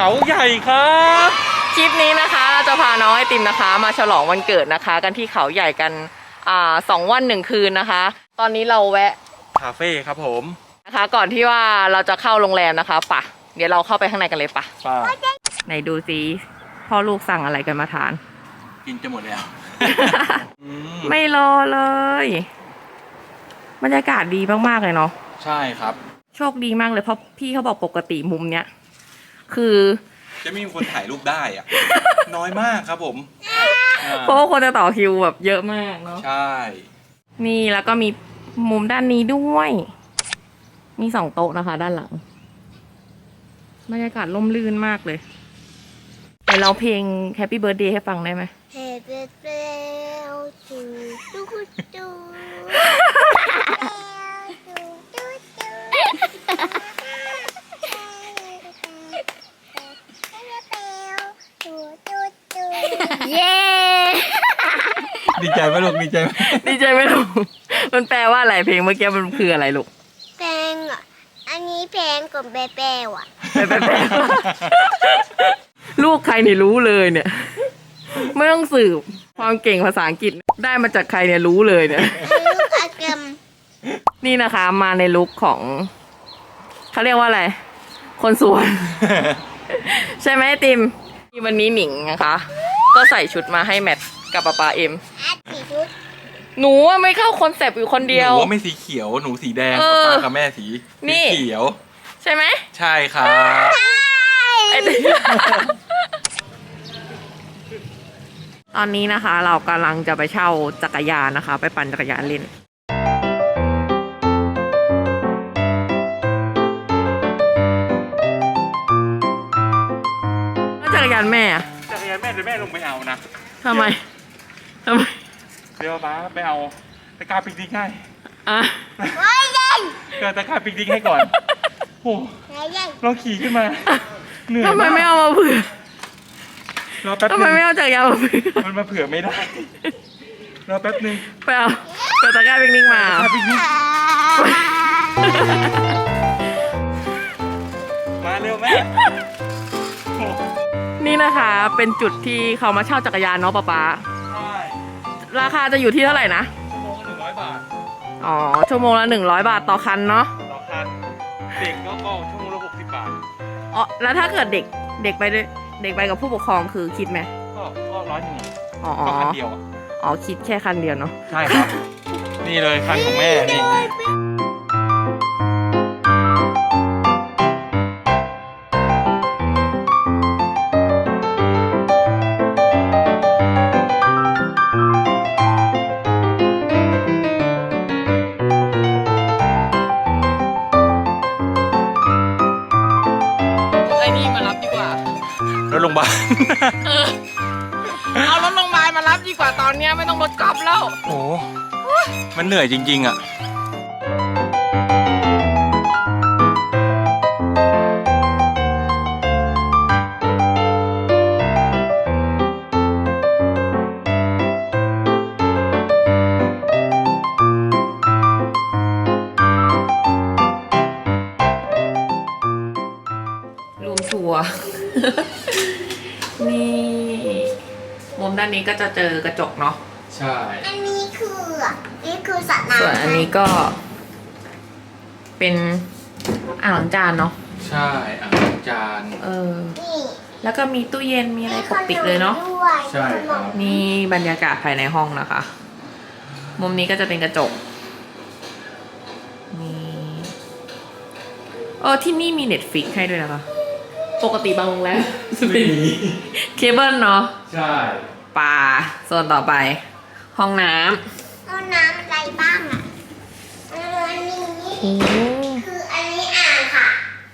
เขาใหญ่ครับคลิปนี้นะคะเราจะพาน้องไอติมนะคะ มาฉลองวันเกิดนะคะ กันที่เขาใหญ่กันอ่าสองวันหนึ่งคืนนะคะ ตอนนี้เราแวะคาเฟ่ครับผมนะคะ ก่อนที่ว่าเราจะเข้าโรงแรมนะคะปะเดี๋ยวเราเข้าไปข้างในกันเลยปะป้าไหนดูซิพ่อลูกสั่งอะไรกันมาทาน กินจะหมดแล้วอืมไม่รอเลยบรรยากาศดีมากๆเลยเนาะ ใช่ครับ โชคดีมากเลยเพราะพี่เขาบอกปกติมุมเนี้ย คือจะไม่มีคนถ่ายรูปได้อะ น้อยมากครับผมอ่าเพราะว่าคนจะต่อคิวแบบเยอะมากเนาะใช่ นี่แล้วก็มีมุมด้านนี้ด้วย มีสองโต๊ะนะคะ ด้านหลังบรรยากาศร่มรื่นมากเลยเดี๋ยวเราเพลง Happy Birthday ให้ฟังได้ไหม Happy birthday to you, to you. เย้ ดีใจไหมลูกดีใจไหมดีใจไหมลูก มันแปลว่าอะไรเพลงเมื่อกี้มันคืออะไรลูกแพงอะ อันนี้แพงกว่าเบเบลอะไปไปไปลูกใครนี่รู้เลยเนี่ย ไม่ต้องสืบความเก่งภาษาอังกฤษได้มาจากใครเนี่ยรู้เลยเนี่ยลูกอากมนี่นะคะมาในลุคของเขาเรียกว่าอะไร คนสวนใช่ไหมไอติมวันนี้หนิงนะคะ ก็ใส่ชุดมาให้แมท กับป๊าป๊าเอ็มอาสีชุดหนูว่าไม่เข้าคอนเซปต์อยู่คนเดียว หนูว่าไม่สีเขียวหนูสีแดงเออป้ากับแม่สีนี่ สีเขียว ใช่ไหมใช่ครับไอติมตอนนี้นะคะ เรากำลังจะไปเช่าจักรยานนะคะ ไปปั่นจักรยานเล่น แล้วจักรยานแม่อะจักรยานแม่เดี๋ยวแม่ลงไปเอานะทำไม ทำไมเดี๋ยวป้าไปเอาตะกร้าปิกนิกให้อะโอ้ยเย็นเกิดตะกร้าปิกนิกให้ก่อนโอ้เย็นลองขี่ขึ้นมาเหนื่อยทำไมไม่เอามาเผื่อรอแป๊บทำนึไมงไม่เอาจักรยานมาเผื่อมันมาเผื่อไม่ได้รอแป๊บนึงไปเอาเปิดตะกร้าปิกนิกมาตะกร้าปิกนิกมาเร็วแม่โอ้ นี่นะคะ เป็นจุดที่เขามาเช่าจักรยานเนาะป๊าป๊าใช่ ราคาจะอยู่ที่เท่าไหร่นะ ชั่วโมงละหนึ่งร้อยบาทอ๋อ ชั่วโมงละหนึ่งร้อยบาทต่อคันเนาะต่อคันเด็กก็ก็ชั่วโมงละหกสิบบาท อ๋อแล้วถ้าเกิดเด็กเด็กไปด้วยเด็กไปกับผู้ปกครองคือคิดไหมก็ก็ร้อยหนึ่งอ๋ออ๋อก็คันเดียวอะอ๋อคิดแค่คันเดียวเนาะ ใช่ครับ นี่เลยคันของแม่นี่ อนเนี้ยไม่ต้องรถกอล์ฟแล้วโอ้มันเหนื่อยจริง ๆ อะ รวมทัวร์ นี่ มุมด้านนี้ก็จะเจอกระจกเนาะใช่ อันนี้คืออะนี่คือสระน้ำส่วนอันนี้ก็ เป็นอ่างล้างจานเนาะใช่อ่างล้างจาน เออ นี่แล้วก็มีตู้เย็นมีอะไรปกปิดเลยเนาะด้วยใช่ครับ นี่บรรยากาศภายในห้องนะคะ มุมนี้ก็จะเป็นกระจกนี่เออที่นี่มีเน็ตฟิกให้ด้วยนะคะ ปกติบางโรงแรมจะเป็นเคเบิลเนาะ ใช่ปลาโซนต่อไป ห้องน้ห้องน้ำอะไรบ้างอะอันนี้ำโอ้คืออันนี้อ่างค่ะ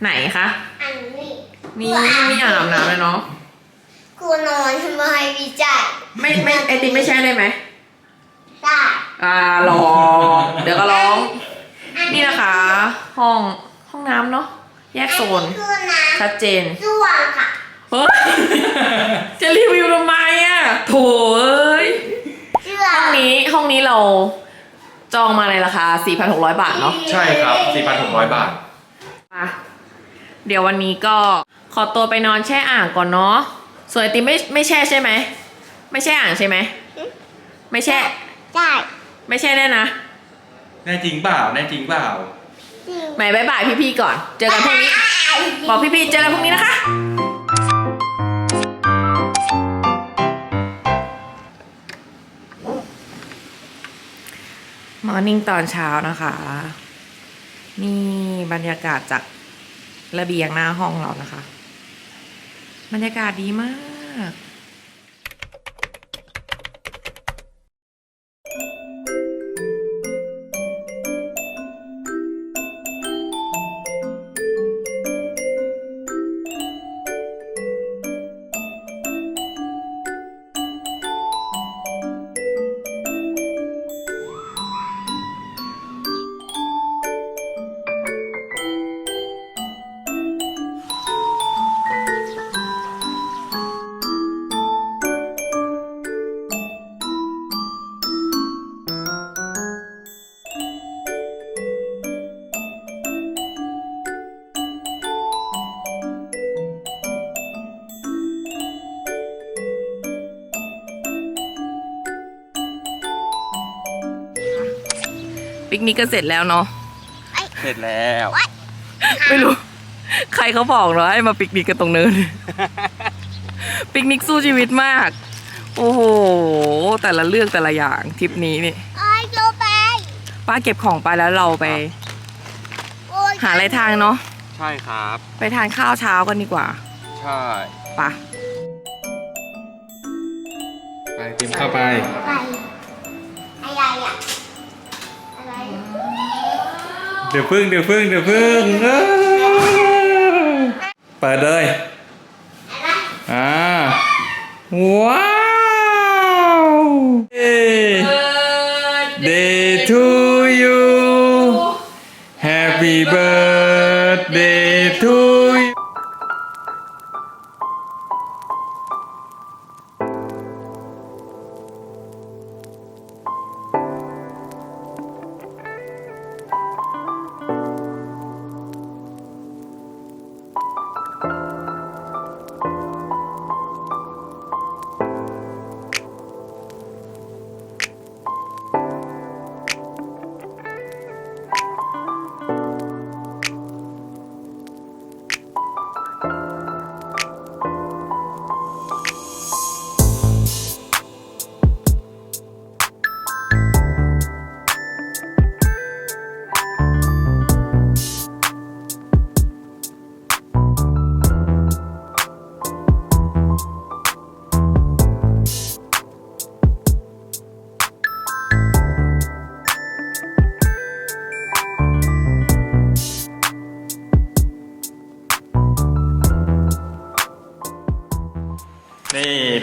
ไหนคะ อันนี้มีมีอ่างอาบน้ำเลยเนาะกูนอนทำไมวิจัยไม่ไม่ไอติมไม่ใช่เลยไหมได้อ่าลองเดี๋ยวก็ร้องนี่นะคะ ห้องห้องน้ำเนาะแยกโซนอัคือน้ชัดเจนำส้วมค่ะ เฮ้ย จะรีวิวทำไมอะโถเอ้ยเสื้อห้องนี้ห้องนี้เราจองมาในราคา 4,600 บาทเนาะ ใช่ครับ 4,600 บาท มาเดี๋ยววันนี้ก็ขอตัวไปนอนแช่อ่างก่อนเนาะ ส่วนไอติมไม่ไม่แช่ใช่ไหม ไม่แช่อ่างใช่ไหม ไม่แช่ ได้ไม่แช่แน่นะแน่จริงเปล่า แน่จริงเปล่า จริงไหมบายบายพี่ๆก่อน เจอกันพรุ่งนี้ บอกพี่ๆเจอกันพรุ่งนี้นะคะ มอร์นิ่งตอนเช้านะคะ นี่บรรยากาศจากระเบียงหน้าห้องเรานะคะ บรรยากาศดีมาก นิกก็เสร็จแล้วเนาะเสร็จแล้ว ไม่รู้ ใครเขาบอกเนาะให้มาปิกนิกกันตรงเนิน ปิกนิกสู้ชีวิตมาก โอ้โห แต่ละเรื่องแต่ละอย่างทริปนี้นี่โอ้ยโยไปป้าเก็บของไปแล้วเราไปโอ้ยหาอะไรทานเนาะใช่ครับ ไปทานข้าวเช้ากันดีกว่า ใช่ไปะไปติมเข้าไปไปอะไรอะอะไรอะ เดี๋ยวพึ่งเดี๋ยวพึ่งเดี๋ยวพึ่งเอ้ยเปิดเลยอะไรอ่าว้า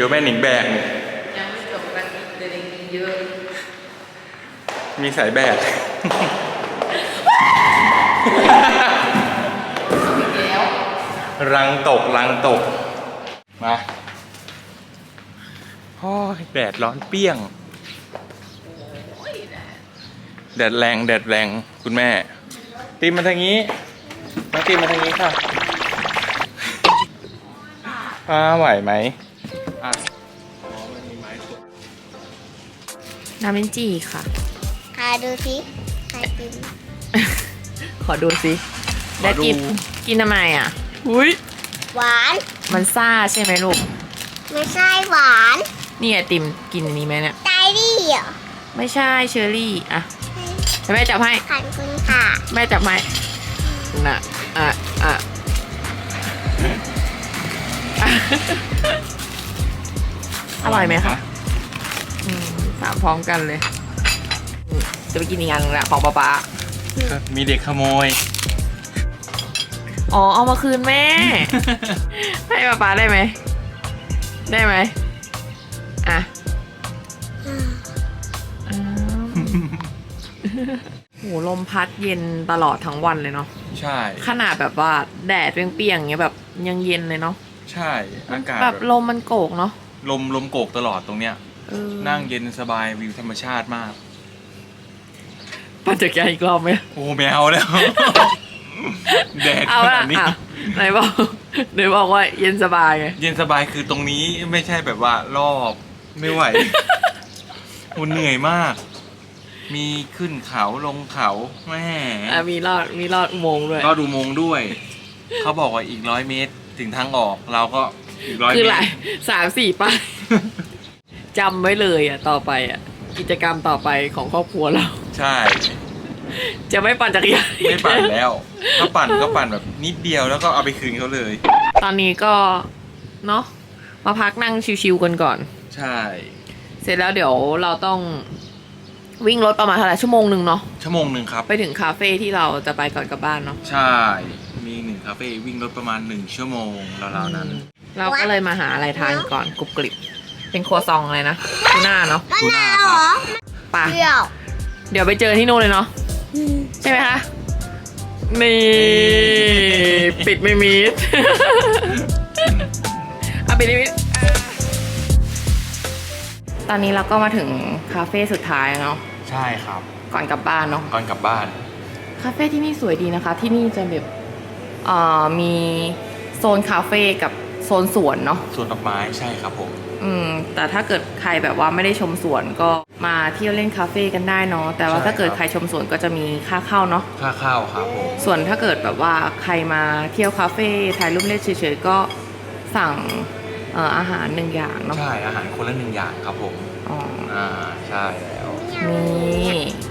ดูแม่หนิงแบกนี่ยังไม่จบกันเดี๋ยวเยอะ มีสายแบกแล้วรังตกรังตก มาโอ้ยแดดร้อนเปี้ยง แดดแรงแดดแรงคุณแม่ ตีมมาทางนี้ มาตีมมาทางนี้ค่ะ อ่าไหวไหม น้ำเป็นจีค่ะหาดูสิใครกินขอดูสิได้กินกินทำไมอะอุ้ยหวาน มันซ่าใช่ไหมลูกไม่ใช่หวานนี่ไอติมกินอันนี้ไหมเนี่ยไดรี่เหรอไม่ใช่เชอร์รี่อะแม่จับให้ขอบคุณค่ะแม่จับให้น่ะอะอะอร่อยไหมคะอืม ถามพร้อมกันเลยอืมจะไปกินอีกอันหนึงแหละของป๊าป๊ามีเด็กขโมย อ๋อ เอามาคืนแม่ ให้ป๊าป๊าได้ไหม ได้ไหม อะอ้าวโหลมพัดเย็นตลอดทั้งวันเลยเนาะ ใช่ ขนาดแบบว่าแดดเปรี้ยงๆอย่างเงี้ยแบบยังเย็นเลยเนาะ ใช่ อากาศแบบแบบลมมันโกกเนาะ ลมลมโกกตลอดตรงเนี้ย เออนั่งเย็นสบายวิวธรรมชาติมาก ปั่นจักรยานอีกรอบไหมโอ้แมวแล้ว แดดเอาขละนาดนี้ อะไหนบอกไหนบอกว่าเย็นสบายไงเย็นสบายคือตรงนี้ไม่ใช่แบบว่ารอบไม่ไหว มันเหนื่อยมาก มีขึ้นเขาลงเขาแม่อะมีรอดมีรอดอุโมงค์ด้วยก็ดูมงด้วย เขาบอกว่าอีกร้อยเมตร ถึงทางออก เราก็อีกร้อยคือเมหลาตยร สามสี่ป้าย จำไว้เลยอะต่อไปอะกิจกรรมต่อไปของครอบครัวเรา ใช่ จะไม่ปั่นจักรยานไม่ปั่นแล้ว ถ้าปั่นก็ปั่นแบบนิดเดียวแล้วก็เอาไปคืนเขาเลย ตอนนี้ก็เนาะมาพักนั่งชิวๆกันก่อน ใช่ เสร็จแล้วเดี๋ยวเราต้องวิ่งรถประมาณเท่าไหร่ชั่วโมงหนึ่งเนาะชั่วโมงหนึ่งครับ ไปถึงคาเฟ่ที่เราจะไปก่อนกลับบ้านเนาะใช่ มีหนึ่งคาเฟ่วิ่งรถประมาณหนึ่งชั่วโมงราวๆนั้น เราก็เลยมาหาอะไรทานก่อนกรุบกริบ เป็นครัวซองอะไรนะทูน่าเนาะมะทูน่านาวคเหรรับอไป่ะ เปรี้ยวเดี๋ยวไปเจอที่นู่นเลยเนาะใช่ไหมคะนี่ปิดไม่มิด เอาปิดไม่มิดตอนนี้เราก็มาถึงคาเฟ่สุดท้ายแล้วเนาะใช่ครับ ก่อนกลับบ้านเนาะก่อนกลับบ้าน คาเฟ่ที่นี่สวยดีนะคะ ที่นี่จะแบบเอ่อมีโซนคาเฟ่กับ โซนสวนเนาะสวนดอกไม้ใช่ครับผม อืม แต่ถ้าเกิดใครแบบว่าไม่ได้ชมสวนก็มาเที่ยวเล่นคาเฟ่กันได้เนาะแต่ว่าใช่ถ้าเกิดครับ ใครชมสวนก็จะมีค่าเข้าเนาะค่าข้าวครับผม ส่วนถ้าเกิดแบบว่าใครมาเที่ยวคาเฟ่ถ่ายรูปเล่นเฉยๆก็สั่งเอ่ออาหารหนึ่งอย่างเนาะใช่อาหารคนละหนึ่งอย่างครับผม อ๋ออ่าใช่แล้ว นี่หนูไม่เอาอัน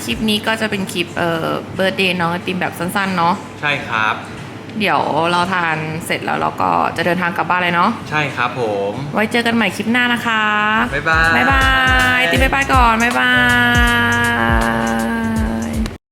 ค่ะคลิปนี้ก็จะเป็นคลิปเอ่อเบิร์ดเดย์เนาะติมแบบสั้นๆเนาะใช่ครับ เดี๋ยวเราทานเสร็จแล้วเราก็จะเดินทางกลับบ้านเลยเนาะใช่ครับผม ไว้เจอกันใหม่คลิปหน้านะคะ บ๊ายบาย บ๊ายบายติบ๊ายบายก่อน บ๊ายบาย